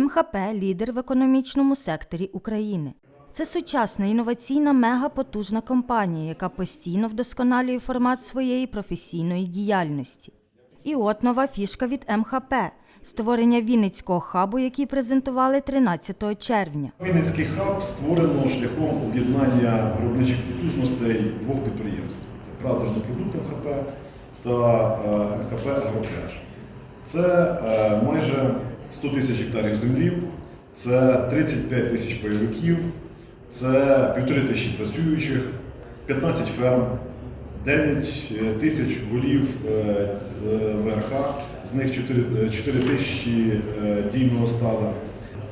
МХП лідер в економічному секторі України. Це сучасна інноваційна мегапотужна компанія, яка постійно вдосконалює формат своєї професійної діяльності. І от нова фішка від МХП створення Вінницького хабу, який презентували 13 червня. Вінницький хаб створено шляхом об'єднання виробничих потужностей двох підприємств: це Празерний продукт МХП та е, МХП Агропляж. Це е, майже 100 тисяч гектарів землі, це 35 тисяч пайовиків, це півтори тисячі працюючих, 15 ферм, 9 тисяч голів е, е, ВРХ, з них 4, 4 тисячі е, дійного стада.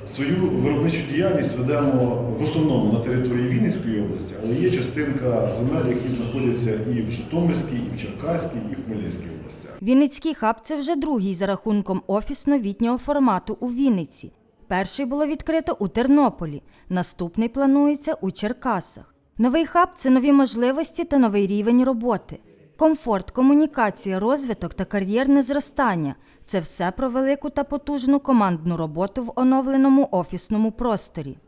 Свою виробничу діяльність ведемо в основному на території Вінницької області, але є частинка земель, які знаходяться і в Житомирській, і в Черкаській, і в Хмельницькій областях. Вінницький хаб це вже другий за рахунком офіс новітнього формату у Вінниці. Перший було відкрито у Тернополі, наступний планується у Черкасах. Новий хаб це нові можливості та новий рівень роботи. Комфорт, комунікація, розвиток та кар'єрне зростання це все про велику та потужну командну роботу в оновленому офісному просторі.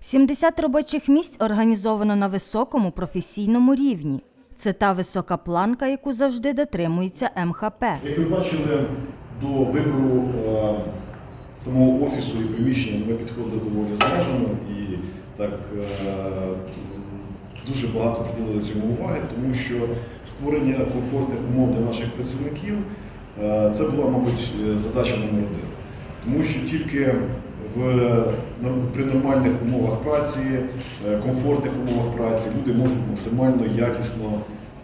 70 робочих місць організовано на високому професійному рівні. Це та висока планка, яку завжди дотримується МХП. Як ви бачили, до вибору е, самого офісу і приміщення ми підходили доволі зважено і так е, дуже багато приділили цьому уваги, тому що створення комфортних умов для наших працівників е, це була, мабуть, задача номер один. Тому що тільки в, нор- при нормальних умовах праці, е, комфортних умовах праці люди можуть максимально якісно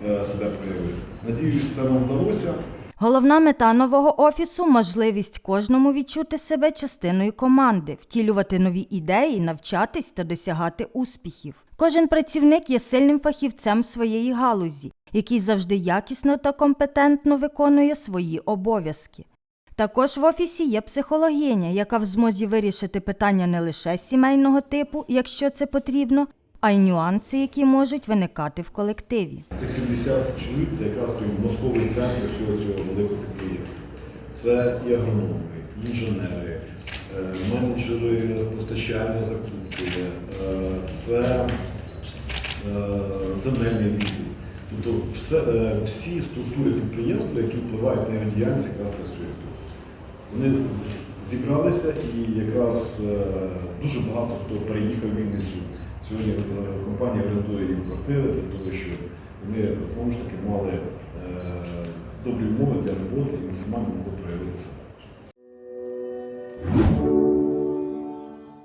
е, себе проявити. Надіюсь, це нам вдалося. Головна мета нового офісу можливість кожному відчути себе частиною команди, втілювати нові ідеї, навчатись та досягати успіхів. Кожен працівник є сильним фахівцем своєї галузі, який завжди якісно та компетентно виконує свої обов'язки. Також в офісі є психологиня, яка в змозі вирішити питання не лише сімейного типу, якщо це потрібно, а й нюанси, які можуть виникати в колективі. Цих 70 чоловік це якраз той мозковий центр всього цього великого підприємства. Це і агрономи, інженери, е, менеджери з постачання закупки, е, це е, земельний відділ. Тобто всі структури підприємства, які впливають на його діяльність, якраз працюють тут. Вони зібралися і якраз е, дуже багато хто переїхав в Вінницю. Сьогодні е, компанія орендує їм квартири для того, щоб вони знову ж таки мали е, добрі умови для роботи і максимально могли проявити себе.